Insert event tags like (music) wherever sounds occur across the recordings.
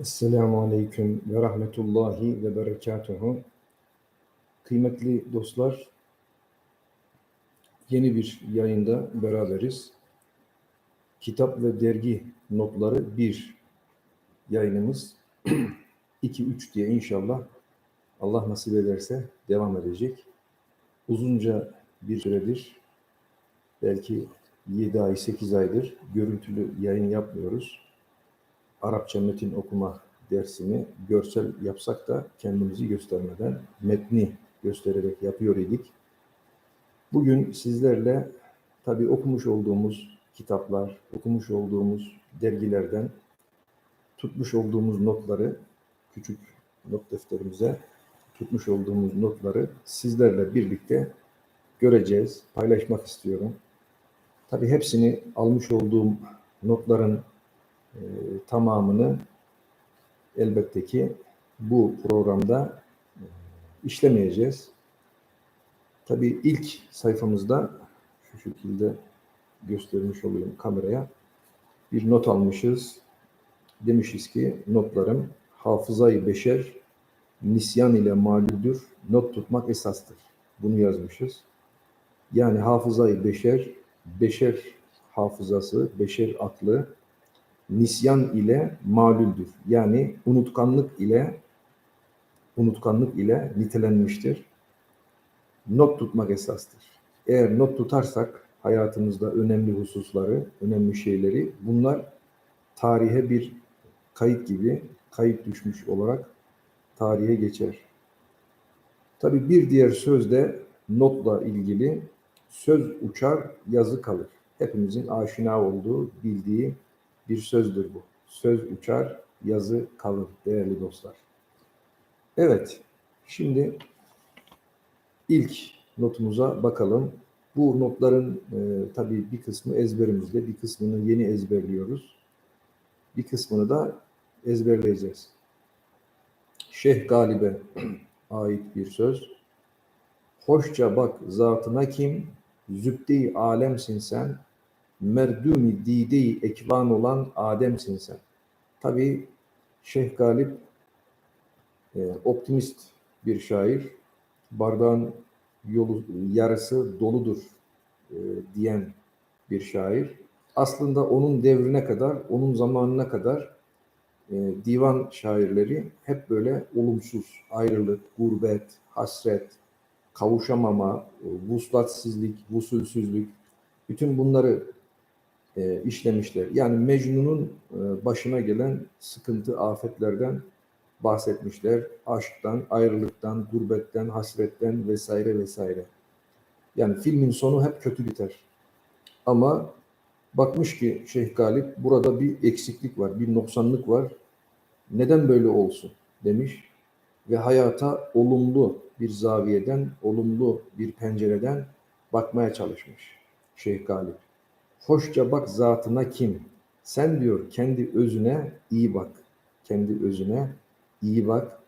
Esselamu Aleyküm ve Rahmetullahi ve Berekatuhu. Kıymetli dostlar, yeni bir yayında beraberiz. Kitap ve dergi notları bir yayınımız (clears throat) 2-3 diye inşallah Allah nasip ederse devam edecek. Uzunca bir süredir belki 7 ay 8 aydır görüntülü yayın yapmıyoruz. Arapça metin okuma dersini görsel yapsak da kendimizi göstermeden metni göstererek yapıyor idik. Bugün sizlerle tabi okumuş olduğumuz kitaplar, okumuş olduğumuz dergilerden tutmuş olduğumuz notları küçük not defterimize tutmuş olduğumuz notları sizlerle birlikte göreceğiz, paylaşmak istiyorum. Tabi hepsini almış olduğum notların e, tamamını elbette ki bu programda e, işlemeyeceğiz. Tabii ilk sayfamızda şu şekilde göstermiş olayım kameraya. Bir not almışız. Demişiz ki notlarım hafızayı beşer nisyan ile malüldür. Not tutmak esastır. Bunu yazmışız. Yani hafızayı beşer, beşer hafızası, beşer aklı nisyan ile malüldür. Yani unutkanlık ile unutkanlık ile nitelenmiştir. Not tutmak esastır. Eğer not tutarsak hayatımızda önemli hususları, önemli şeyleri bunlar tarihe bir kayıt gibi kayıt düşmüş olarak tarihe geçer. Tabi bir diğer söz de notla ilgili söz uçar yazı kalır. Hepimizin aşina olduğu, bildiği bir sözdür bu. Söz uçar, yazı kalır değerli dostlar. Evet, şimdi ilk notumuza bakalım. Bu notların e, tabii bir kısmı ezberimizde, bir kısmını yeni ezberliyoruz. Bir kısmını da ezberleyeceğiz. Şeyh Galip'e (clears throat) ait bir söz. Hoşça bak zatına kim, zübde-i alemsin sen, merdumi dide-i ekvan olan Adem'sin sen. Tabi Şeyh Galip e, optimist bir şair. Bardağın yolu yarısı doludur e, diyen bir şair. Aslında onun devrine kadar, onun zamanına kadar e, divan şairleri hep böyle olumsuz, ayrılık, gurbet, hasret, kavuşamama, e, vuslatsizlik, vusulsüzlük, bütün bunları e, işlemişler. Yani Mecnun'un e, başına gelen sıkıntı, afetlerden bahsetmişler. Aşktan, ayrılıktan, gurbetten, hasretten vesaire vesaire. Yani filmin sonu hep kötü biter. Ama bakmış ki Şeyh Galip burada bir eksiklik var, bir noksanlık var. Neden böyle olsun demiş ve hayata olumlu bir zaviyeden, olumlu bir pencereden bakmaya çalışmış Şeyh Galip. Hoşça bak zatına kim? Sen diyor kendi özüne iyi bak. Kendi özüne iyi bak.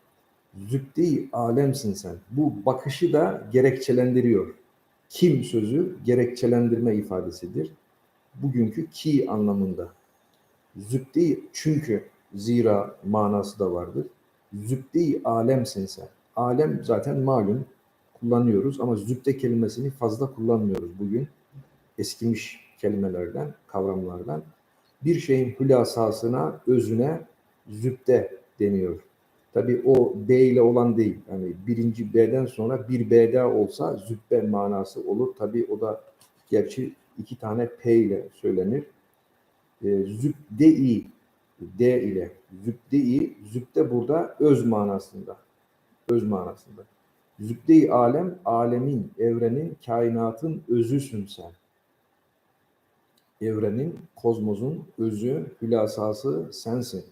Zübde-i alemsin sen. Bu bakışı da gerekçelendiriyor. Kim sözü gerekçelendirme ifadesidir. Bugünkü ki anlamında. Zübde çünkü zira manası da vardır. Zübde-i alemsin sen. Alem zaten malum kullanıyoruz ama zübde kelimesini fazla kullanmıyoruz bugün. Eskimiş kelimelerden, kavramlardan bir şeyin hülasasına, özüne zübde deniyor. Tabi o B ile olan değil. Yani birinci B'den sonra bir B daha olsa zübbe manası olur. Tabi o da gerçi iki tane P ile söylenir. E, zübde-i D ile zübde-i zübde burada öz manasında. Öz manasında. Zübde-i alem, alemin, evrenin, kainatın özüsün sen evrenin, kozmosun özü, hülasası sensin.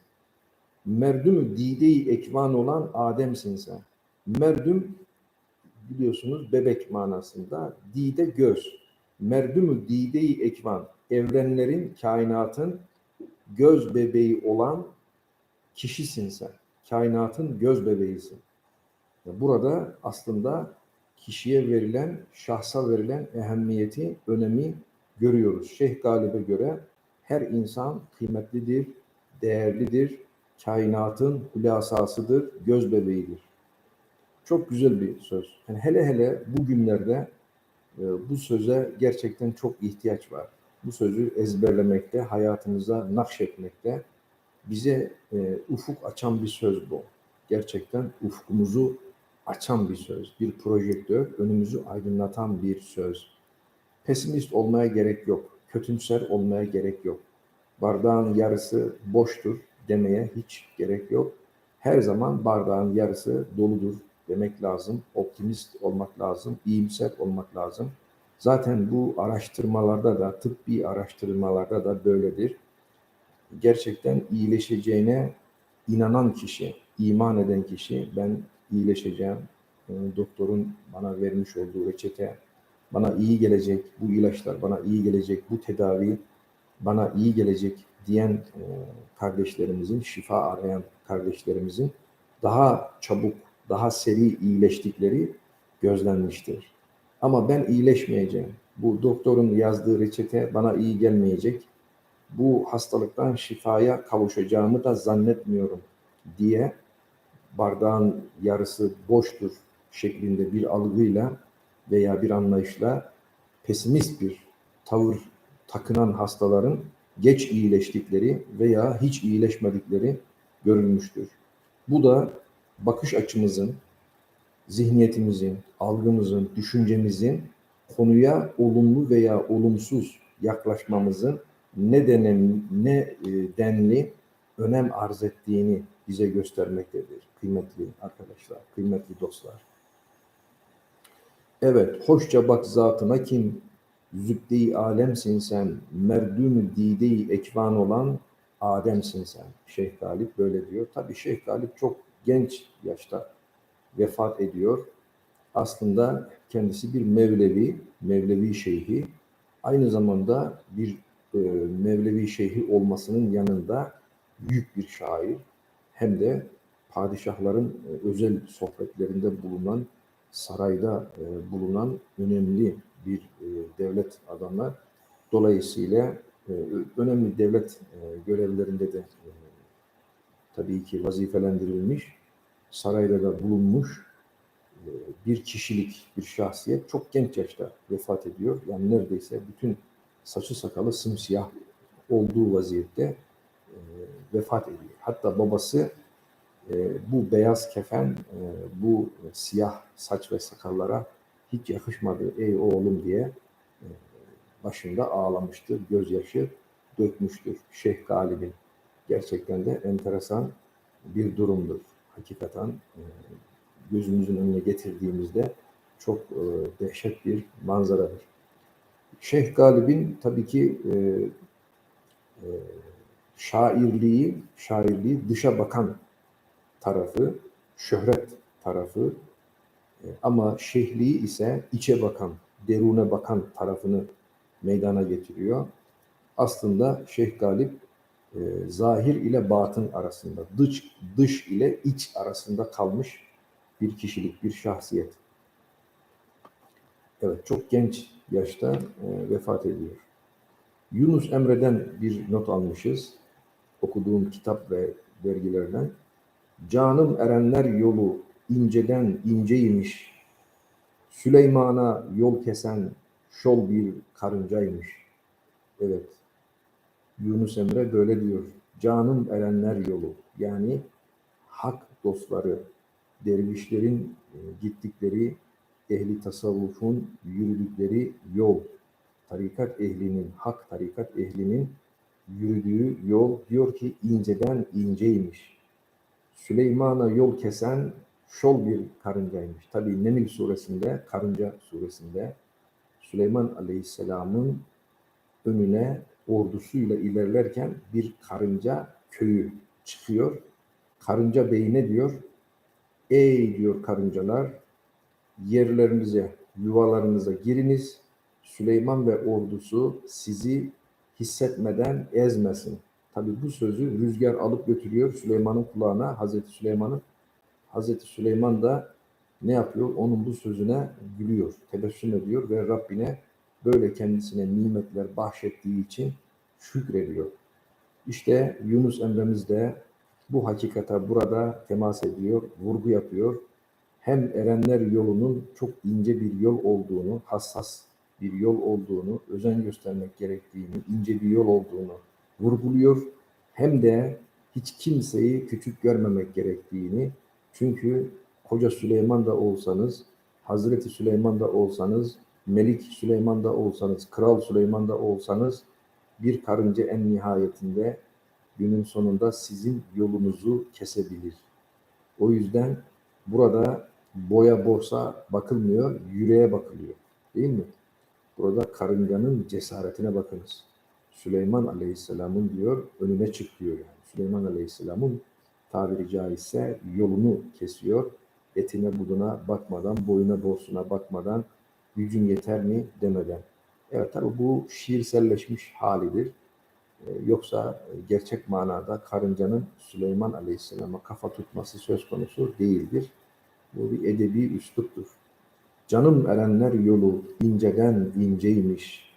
Merdüm dide-i ekvan olan Adem'sin sen. Merdüm biliyorsunuz bebek manasında. Dide göz. Merdümü dide-i ekvan. Evrenlerin, kainatın göz bebeği olan kişisin sen. Kainatın göz bebeğisin. Burada aslında kişiye verilen, şahsa verilen ehemmiyeti, önemi görüyoruz. Şeyh Galip'e göre her insan kıymetlidir, değerlidir, kainatın hülasasıdır, göz bebeğidir. Çok güzel bir söz. Yani hele hele bu günlerde e, bu söze gerçekten çok ihtiyaç var. Bu sözü ezberlemekte, hayatımıza nakşetmekte bize e, ufuk açan bir söz bu. Gerçekten ufkumuzu açan bir söz, bir projektör, önümüzü aydınlatan bir söz. Pesimist olmaya gerek yok, kötümser olmaya gerek yok. Bardağın yarısı boştur demeye hiç gerek yok. Her zaman bardağın yarısı doludur demek lazım. Optimist olmak lazım, iyimser olmak lazım. Zaten bu araştırmalarda da, tıbbi araştırmalarda da böyledir. Gerçekten iyileşeceğine inanan kişi, iman eden kişi, ben iyileşeceğim, doktorun bana vermiş olduğu reçete, bana iyi gelecek, bu ilaçlar bana iyi gelecek, bu tedavi bana iyi gelecek diyen e, kardeşlerimizin, şifa arayan kardeşlerimizin daha çabuk, daha seri iyileştikleri gözlenmiştir. Ama ben iyileşmeyeceğim. Bu doktorun yazdığı reçete bana iyi gelmeyecek. Bu hastalıktan şifaya kavuşacağımı da zannetmiyorum diye bardağın yarısı boştur şeklinde bir algıyla veya bir anlayışla pesimist bir tavır takınan hastaların geç iyileştikleri veya hiç iyileşmedikleri görülmüştür. Bu da bakış açımızın, zihniyetimizin, algımızın, düşüncemizin konuya olumlu veya olumsuz yaklaşmamızın ne denen, ne e, denli önem arz ettiğini bize göstermektedir kıymetli arkadaşlar, kıymetli dostlar. Evet, hoşça bak zatına kim zübde-i alemsin sen, merdüm dide-i ekvan olan Adem'sin sen. Şeyh Galip böyle diyor. Tabii Şeyh Galip çok genç yaşta vefat ediyor. Aslında kendisi bir Mevlevi, Mevlevi şeyhi. Aynı zamanda bir e, Mevlevi şeyhi olmasının yanında büyük bir şair hem de padişahların e, özel sohbetlerinde bulunan, sarayda e, bulunan önemli bir e, devlet adamlar. Dolayısıyla önemli devlet görevlerinde de tabii ki vazifelendirilmiş, sarayda da bulunmuş bir kişilik, bir şahsiyet çok genç yaşta vefat ediyor. Yani neredeyse bütün saçı sakalı simsiyah olduğu vaziyette vefat ediyor. Hatta babası e, bu beyaz kefen, e, bu siyah saç ve sakallara hiç yakışmadı ey oğlum diye e, başında ağlamıştır, gözyaşı dökmüştür Şeyh Galib'in. Gerçekten de enteresan bir durumdur. Hakikaten e, gözümüzün önüne getirdiğimizde çok e, dehşet bir manzaradır. Şeyh Galib'in tabii ki şairliği, şairliği dışa bakan tarafı, şöhret tarafı e, ama şehliği ise içe bakan, derune bakan tarafını meydana getiriyor. Aslında Şeyh Galip e, zahir ile batın arasında, dış, dış ile iç arasında kalmış bir kişilik, bir şahsiyet. Evet, çok genç yaşta e, vefat ediyor. Yunus Emre'den bir not almışız. Okuduğum kitap ve dergilerden. Canım erenler yolu inceden inceymiş. Süleyman'a yol kesen şol bir karıncaymış. Evet. Yunus Emre böyle diyor. Canım erenler yolu. Yani hak dostları, dervişlerin e, gittikleri, ehli tasavvufun yürüdükleri yol, tarikat ehlinin, hak tarikat ehlinin yürüdüğü yol diyor ki inceden inceymiş. Süleyman'a yol kesen şol bir karıncaymış. Tabi Nemil suresinde, Karınca suresinde Süleyman Aleyhisselam'ın önüne ordusuyla ilerlerken bir karınca köyü çıkıyor. Karınca bey ne diyor? Ey diyor karıncalar yerlerinize, yuvalarınıza giriniz. Süleyman ve ordusu sizi hissetmeden ezmesin. Tabi bu sözü rüzgar alıp götürüyor Süleyman'ın kulağına, Hazreti Süleyman'ın. Hazreti Süleyman da ne yapıyor? Onun bu sözüne gülüyor, tebessüm ediyor ve Rabbine böyle kendisine nimetler bahşettiği için şükrediyor. İşte Yunus Emre'miz de bu hakikata burada temas ediyor, vurgu yapıyor. Hem erenler yolunun çok ince bir yol olduğunu, hassas bir yol olduğunu, özen göstermek gerektiğini, ince bir yol olduğunu vurguluyor. Hem de hiç kimseyi küçük görmemek gerektiğini, çünkü Koca Süleyman da olsanız, Hazreti Süleyman da olsanız, Melik Süleyman da olsanız, Kral Süleyman da olsanız, bir karınca en nihayetinde günün sonunda sizin yolunuzu kesebilir. O yüzden burada boya borsa bakılmıyor, yüreğe bakılıyor. Değil mi? Burada karıncanın cesaretine bakınız. Süleyman Aleyhisselam'ın diyor önüne çık diyor yani. Süleyman Aleyhisselam'ın tabiri caizse yolunu kesiyor. Etine buduna bakmadan, boyuna borsuna bakmadan, gücün yeter mi demeden. Evet tabi bu şiirselleşmiş halidir. Ee, Yoksa gerçek manada karıncanın Süleyman Aleyhisselam'a kafa tutması söz konusu değildir. Bu bir edebi üsluptur. Canım erenler yolu inceden inceymiş.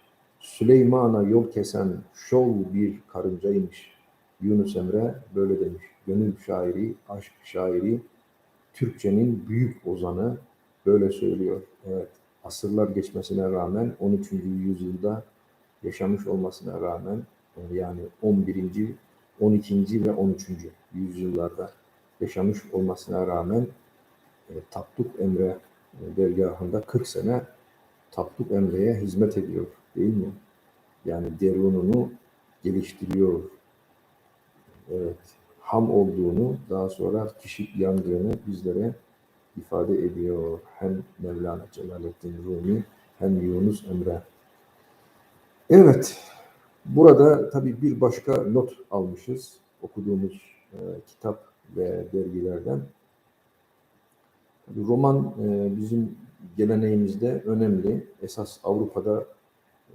Süleyman'a yol kesen şol bir karıncaymış. Yunus Emre böyle demiş. Gönül şairi, aşk şairi, Türkçenin büyük ozanı böyle söylüyor. Evet, asırlar geçmesine rağmen 13. yüzyılda yaşamış olmasına rağmen yani 11. 12. ve 13. yüzyıllarda yaşamış olmasına rağmen e, Tapduk Emre e, dergahında 40 sene Tapduk Emre'ye hizmet ediyor değil mi? Yani derununu geliştiriyor. Evet, ham olduğunu daha sonra kişi yandığını bizlere ifade ediyor. Hem Mevlana Celaleddin Rumi hem Yunus Emre. Evet, burada tabii bir başka not almışız okuduğumuz e, kitap ve dergilerden. Roman e, bizim geleneğimizde önemli. Esas Avrupa'da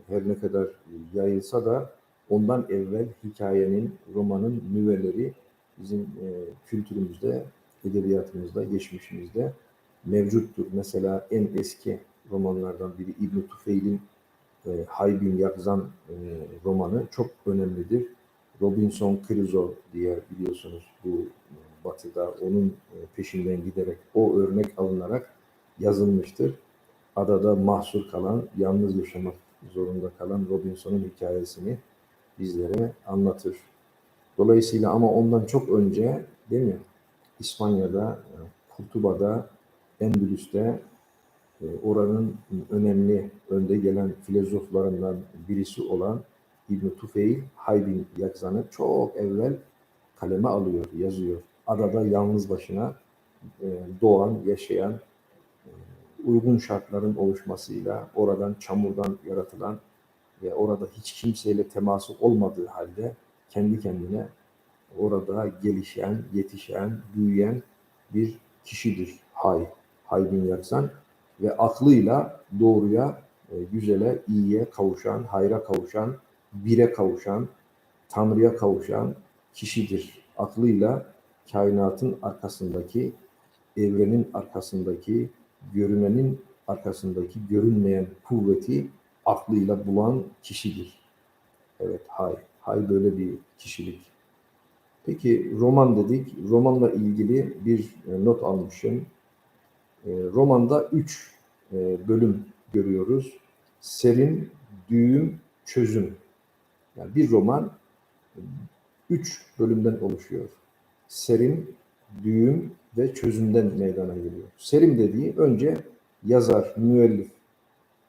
her ne kadar yayılsa da ondan evvel hikayenin, romanın nüveleri bizim e, kültürümüzde, edebiyatımızda, geçmişimizde mevcuttur. Mesela en eski romanlardan biri İbn Tufeil'in e, Haybin Yakzan e, romanı çok önemlidir. Robinson Crusoe diye biliyorsunuz bu e, batıda onun e, peşinden giderek o örnek alınarak yazılmıştır. Adada mahsur kalan, yalnız yaşamak zorunda kalan Robinson'un hikayesini bizlere anlatır. Dolayısıyla ama ondan çok önce değil mi? İspanya'da, Kurtuba'da, Endülüs'te e, oranın önemli önde gelen filozoflarından birisi olan İbn Tufeil Haybin Yakzan'ı çok evvel kaleme alıyor, yazıyor. Adada yalnız başına e, doğan, yaşayan, uygun şartların oluşmasıyla oradan çamurdan yaratılan ve orada hiç kimseyle teması olmadığı halde kendi kendine orada gelişen, yetişen, büyüyen bir kişidir Hay, Haybin Yaksan ve aklıyla doğruya, e, güzele, iyiye kavuşan, hayra kavuşan, bire kavuşan, Tanrı'ya kavuşan kişidir. Aklıyla kainatın arkasındaki, evrenin arkasındaki, görünenin arkasındaki görünmeyen kuvveti aklıyla bulan kişidir. Evet, hay. Hay böyle bir kişilik. Peki roman dedik. Romanla ilgili bir e, not almışım. E, romanda üç e, bölüm görüyoruz. Serim, düğüm, çözüm. Yani bir roman üç bölümden oluşuyor. Serim, düğüm ve çözümden meydana geliyor. Serim dediği önce yazar, müellif,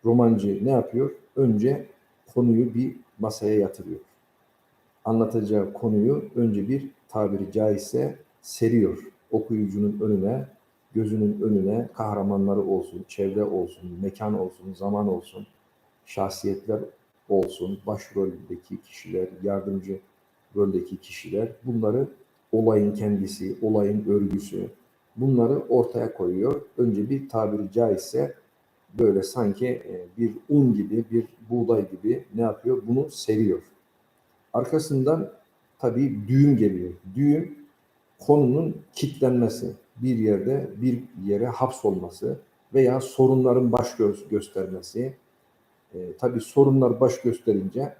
romancı ne yapıyor? Önce konuyu bir masaya yatırıyor. Anlatacağı konuyu önce bir tabiri caizse seriyor. Okuyucunun önüne, gözünün önüne kahramanları olsun, çevre olsun, mekan olsun, zaman olsun, şahsiyetler olsun, başroldeki kişiler, yardımcı roldeki kişiler bunları olayın kendisi, olayın örgüsü bunları ortaya koyuyor. Önce bir tabiri caizse böyle sanki e, bir un gibi, bir buğday gibi ne yapıyor? Bunu seriyor. Arkasından tabii düğüm geliyor. Düğüm konunun kitlenmesi, bir yerde bir yere hapsolması veya sorunların baş gö- göstermesi. E, tabii sorunlar baş gösterince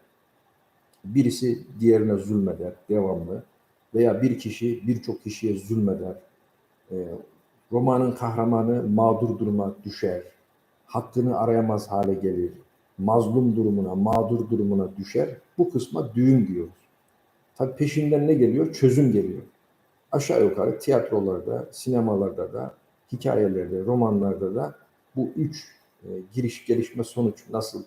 birisi diğerine zulmeder devamlı. Veya bir kişi birçok kişiye zulmeder. E, romanın kahramanı mağdur duruma düşer. Hakkını arayamaz hale gelir. Mazlum durumuna, mağdur durumuna düşer. Bu kısma düğün diyoruz. Tabii peşinden ne geliyor? Çözüm geliyor. Aşağı yukarı tiyatrolarda, sinemalarda da, hikayelerde, romanlarda da bu üç e, giriş, gelişme, sonuç nasıl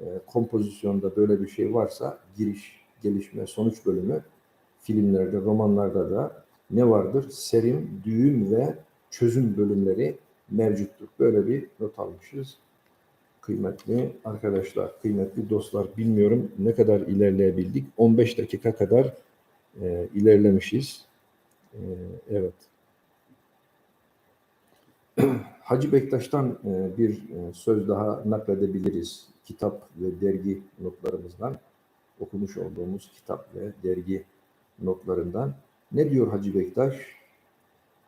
e, kompozisyonda böyle bir şey varsa giriş, gelişme, sonuç bölümü filmlerde, romanlarda da ne vardır? Serim, düğün ve çözüm bölümleri mevcuttur. Böyle bir not almışız. Kıymetli arkadaşlar, kıymetli dostlar bilmiyorum ne kadar ilerleyebildik. 15 dakika kadar e, ilerlemişiz. E, evet. (clears throat) Hacı Bektaş'tan e, bir e, söz daha nakledebiliriz. Kitap ve dergi notlarımızdan okumuş olduğumuz kitap ve dergi notlarından. Ne diyor Hacı Bektaş?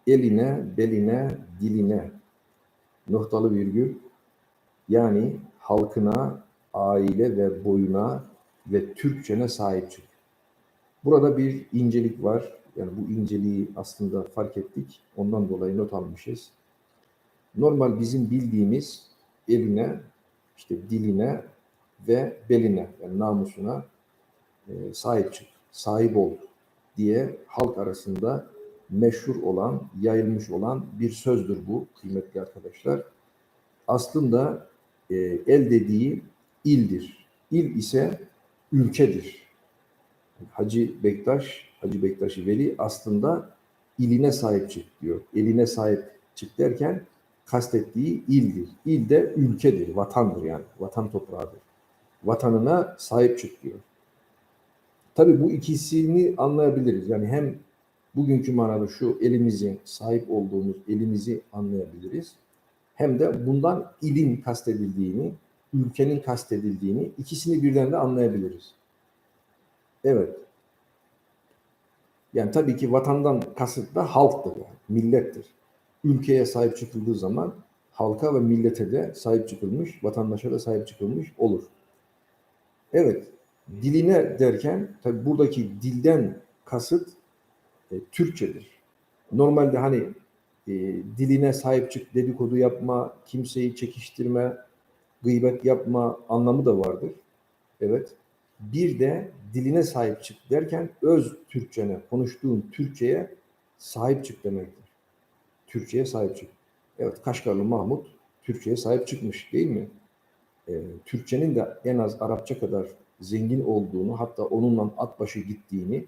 Eline, beline, diline noktalı virgül yani halkına, aile ve boyuna ve Türkçene sahip çık. Burada bir incelik var. Yani bu inceliği aslında fark ettik. Ondan dolayı not almışız. Normal bizim bildiğimiz eline, işte diline ve beline yani namusuna e, sahip çık, sahip ol diye halk arasında meşhur olan, yayılmış olan bir sözdür bu kıymetli arkadaşlar. Aslında e, el dediği ildir. İl ise ülkedir. Hacı Bektaş, Hacı Bektaş Veli aslında iline sahip çık diyor. Eline sahip çık derken kastettiği ildir. İl de ülkedir, vatandır yani. Vatan toprağıdır. Vatanına sahip çık diyor. Tabii bu ikisini anlayabiliriz. Yani hem bugünkü manada şu elimizin sahip olduğumuz elimizi anlayabiliriz. Hem de bundan ilin kastedildiğini, ülkenin kastedildiğini ikisini birden de anlayabiliriz. Evet. Yani tabii ki vatandan kasıt da halktır yani, millettir. Ülkeye sahip çıkıldığı zaman halka ve millete de sahip çıkılmış, vatandaşa da sahip çıkılmış olur. Evet, diline derken tabii buradaki dilden kasıt e, Türkçedir. Normalde hani e, diline sahip çık, dedikodu yapma, kimseyi çekiştirme, gıybet yapma anlamı da vardır. Evet. Bir de diline sahip çık derken öz Türkçene, konuştuğun Türkçeye sahip çık demektir. Türkçeye sahip çık. Evet, Kaşgarlı Mahmut Türkçeye sahip çıkmış değil mi? E, Türkçenin de en az Arapça kadar zengin olduğunu, hatta onunla at başı gittiğini,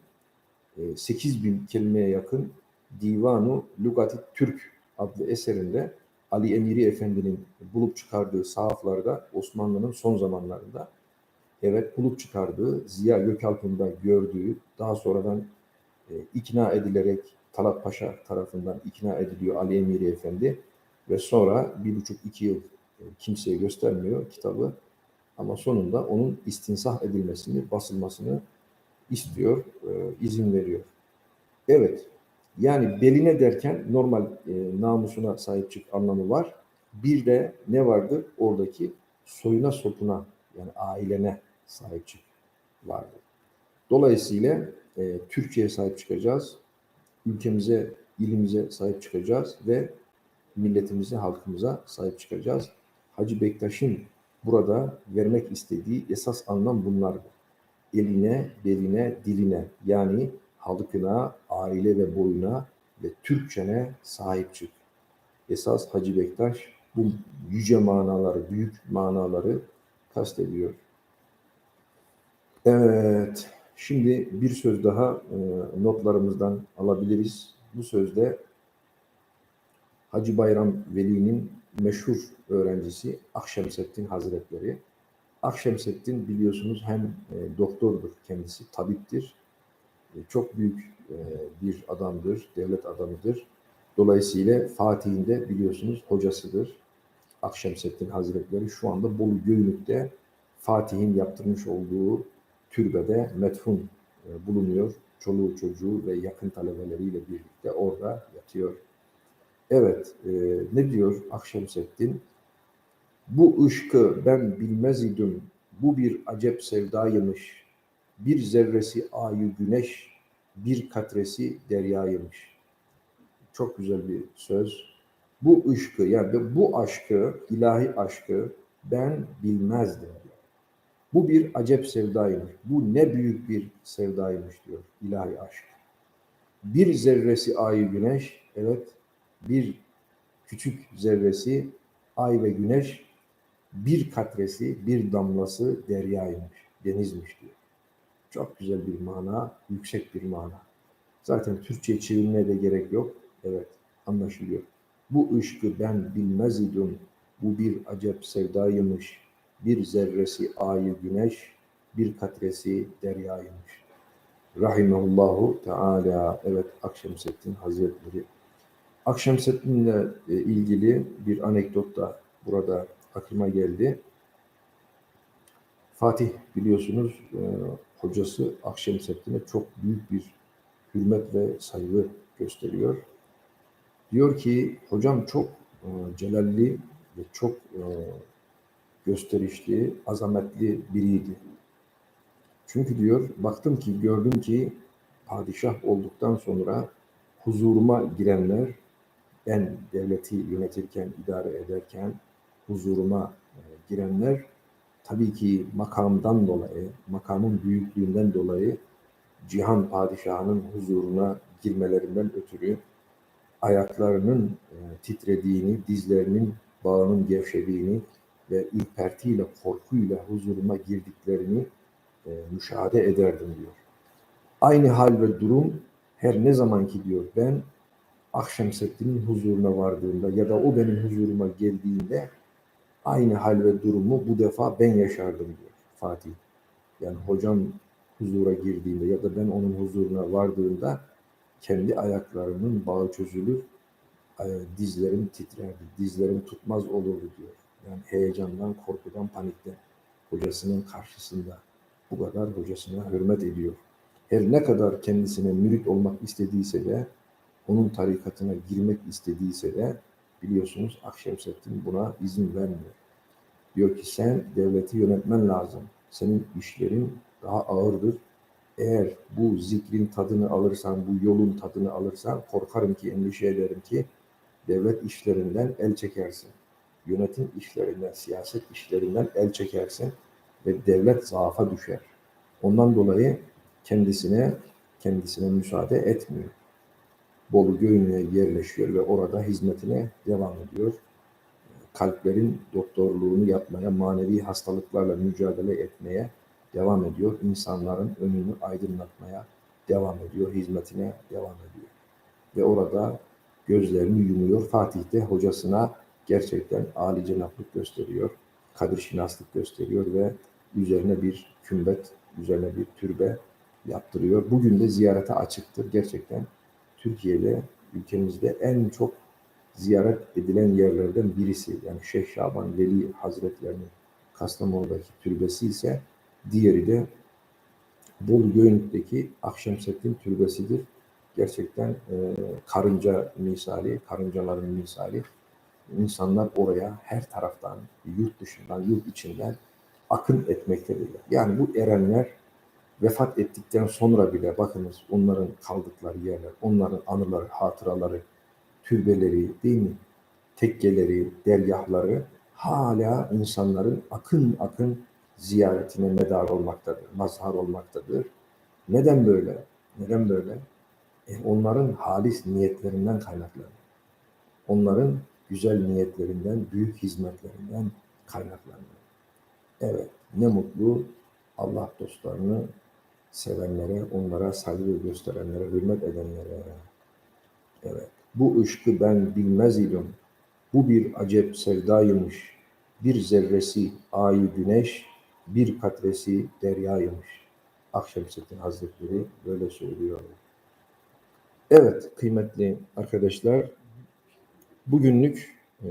e, 8 bin kelimeye yakın Divanu Lugati Türk adlı eserinde Ali Emiri Efendi'nin bulup çıkardığı sahaflarda Osmanlı'nın son zamanlarında evet bulup çıkardığı, Ziya Gökalp'ın da gördüğü, daha sonradan e, ikna edilerek Talat Paşa tarafından ikna ediliyor Ali Emiri Efendi ve sonra bir buçuk iki yıl e, kimseye göstermiyor kitabı ama sonunda onun istinsah edilmesini, basılmasını istiyor, e, izin veriyor. Evet, yani beline derken normal e, namusuna sahip çık anlamı var. Bir de ne vardı oradaki soyuna sopuna yani ailene sahip çık vardı. Dolayısıyla e, Türkçe'ye sahip çıkacağız. Ülkemize, ilimize sahip çıkacağız ve milletimize, halkımıza sahip çıkacağız. Hacı Bektaş'ın burada vermek istediği esas anlam bunlardır. Eline, beline, diline yani halkına, aile ve boyuna ve Türkçene sahip çık. Esas Hacı Bektaş bu yüce manaları, büyük manaları kastediyor. Evet, şimdi bir söz daha e, notlarımızdan alabiliriz. Bu sözde Hacı Bayram Veli'nin meşhur öğrencisi Akşemseddin Hazretleri. Akşemseddin biliyorsunuz hem e, doktordur kendisi, tabiptir. E, çok büyük e, bir adamdır, devlet adamıdır. Dolayısıyla Fatih'in de biliyorsunuz hocasıdır. Akşemseddin Hazretleri şu anda Bolu Göynük'te Fatih'in yaptırmış olduğu türbede metfun e, bulunuyor. Çoluğu çocuğu ve yakın talebeleriyle birlikte orada yatıyor. Evet, e, ne diyor Akşemseddin? Bu ışkı ben bilmez idim, bu bir acep sevdaymış. Bir zerresi ayı güneş, bir katresi deryaymış. Çok güzel bir söz. Bu ışkı yani bu aşkı, ilahi aşkı ben bilmezdim. Bu bir acep sevdaymış. Bu ne büyük bir sevdaymış diyor ilahi aşk. Bir zerresi ay güneş, evet bir küçük zerresi ay ve güneş, bir katresi, bir damlası deryaymış, denizmiş diyor. Çok güzel bir mana, yüksek bir mana. Zaten Türkçe çevirmeye de gerek yok. Evet, anlaşılıyor. Bu ışkı ben bilmez idim. Bu bir acep sevdaymış. Bir zerresi ayı güneş, bir katresi deryaymış. Rahimehullahu Teala. Evet, Akşemseddin Hazretleri. Akşemseddin'le e, ilgili bir anekdot da burada aklıma geldi. Fatih biliyorsunuz e, hocası Akşemseddin'e çok büyük bir hürmet ve saygı gösteriyor. Diyor ki hocam çok e, celalli ve çok gösterişli, azametli biriydi. Çünkü diyor baktım ki gördüm ki padişah olduktan sonra huzuruma girenler ben devleti yönetirken, idare ederken huzuruma e, girenler tabii ki makamdan dolayı, makamın büyüklüğünden dolayı cihan padişahının huzuruna girmelerinden ötürü ayaklarının e, titrediğini, dizlerinin bağının gevşediğini ve ürpertiyle, korkuyla huzuruma girdiklerini e, müşahede ederdim diyor. Aynı hal ve durum her ne zaman ki diyor ben Akşemseddin'in huzuruna vardığımda ya da o benim huzuruma geldiğinde aynı hal ve durumu bu defa ben yaşardım diyor Fatih. Yani hocam huzura girdiğinde ya da ben onun huzuruna vardığımda kendi ayaklarımın bağı çözülür, dizlerim titrerdi, dizlerim tutmaz olurdu diyor. Yani heyecandan, korkudan, panikten hocasının karşısında bu kadar hocasına hürmet ediyor. Her ne kadar kendisine mürit olmak istediyse de, onun tarikatına girmek istediyse de biliyorsunuz Akşemseddin buna izin vermiyor. Diyor ki sen devleti yönetmen lazım. Senin işlerin daha ağırdır. Eğer bu zikrin tadını alırsan, bu yolun tadını alırsan korkarım ki, endişe ederim ki devlet işlerinden el çekersin. Yönetim işlerinden, siyaset işlerinden el çekersin ve devlet zaafa düşer. Ondan dolayı kendisine kendisine müsaade etmiyor. Bolu Göğün'e yerleşiyor ve orada hizmetine devam ediyor. Kalplerin doktorluğunu yapmaya, manevi hastalıklarla mücadele etmeye devam ediyor. İnsanların önünü aydınlatmaya devam ediyor, hizmetine devam ediyor. Ve orada gözlerini yumuyor. Fatih de hocasına gerçekten âli cenaplık gösteriyor, kadir şinaslık gösteriyor ve üzerine bir kümbet, üzerine bir türbe yaptırıyor. Bugün de ziyarete açıktır. Gerçekten Türkiye'de, ülkemizde en çok ziyaret edilen yerlerden birisi. Yani Şeyh Şaban Veli Hazretlerinin Kastamonu'daki türbesi ise diğeri de Bolu Göynük'teki Akşemseddin Türbesi'dir. Gerçekten e, karınca misali, karıncaların misali. İnsanlar oraya her taraftan, yurt dışından, yurt içinden akın etmektedirler. Yani bu erenler vefat ettikten sonra bile bakınız onların kaldıkları yerler, onların anıları, hatıraları, türbeleri değil mi? Tekkeleri, dergahları hala insanların akın akın ziyaretine medar olmaktadır, mazhar olmaktadır. Neden böyle? Neden böyle? E onların halis niyetlerinden kaynaklanıyor. Onların güzel niyetlerinden, büyük hizmetlerinden kaynaklanıyor. Evet, ne mutlu Allah dostlarını sevenlere, onlara saygı gösterenlere, hürmet edenlere. Evet, bu ışkı ben bilmez idim. Bu bir acep sevdaymış. Bir zerresi ay güneş, bir katresi deryaymış. Akşemseddin Hazretleri böyle söylüyor. Evet kıymetli arkadaşlar, bugünlük e,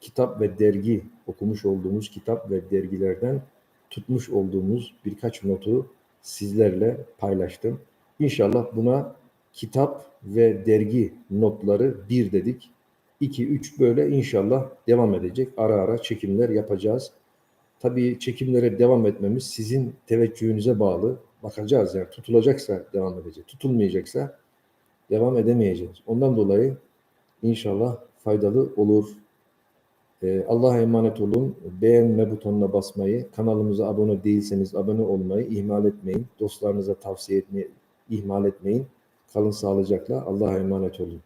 kitap ve dergi okumuş olduğumuz kitap ve dergilerden tutmuş olduğumuz birkaç notu sizlerle paylaştım. İnşallah buna kitap ve dergi notları bir dedik. 2 3 böyle inşallah devam edecek. Ara ara çekimler yapacağız. Tabii çekimlere devam etmemiz sizin teveccühünüze bağlı. bakacağız yani tutulacaksa devam edeceğiz. Tutulmayacaksa devam edemeyeceğiz. Ondan dolayı inşallah faydalı olur. Ee, Allah'a emanet olun. Beğenme butonuna basmayı, kanalımıza abone değilseniz abone olmayı ihmal etmeyin. Dostlarınıza tavsiye etmeyi ihmal etmeyin. Kalın sağlıcakla. Allah'a emanet olun.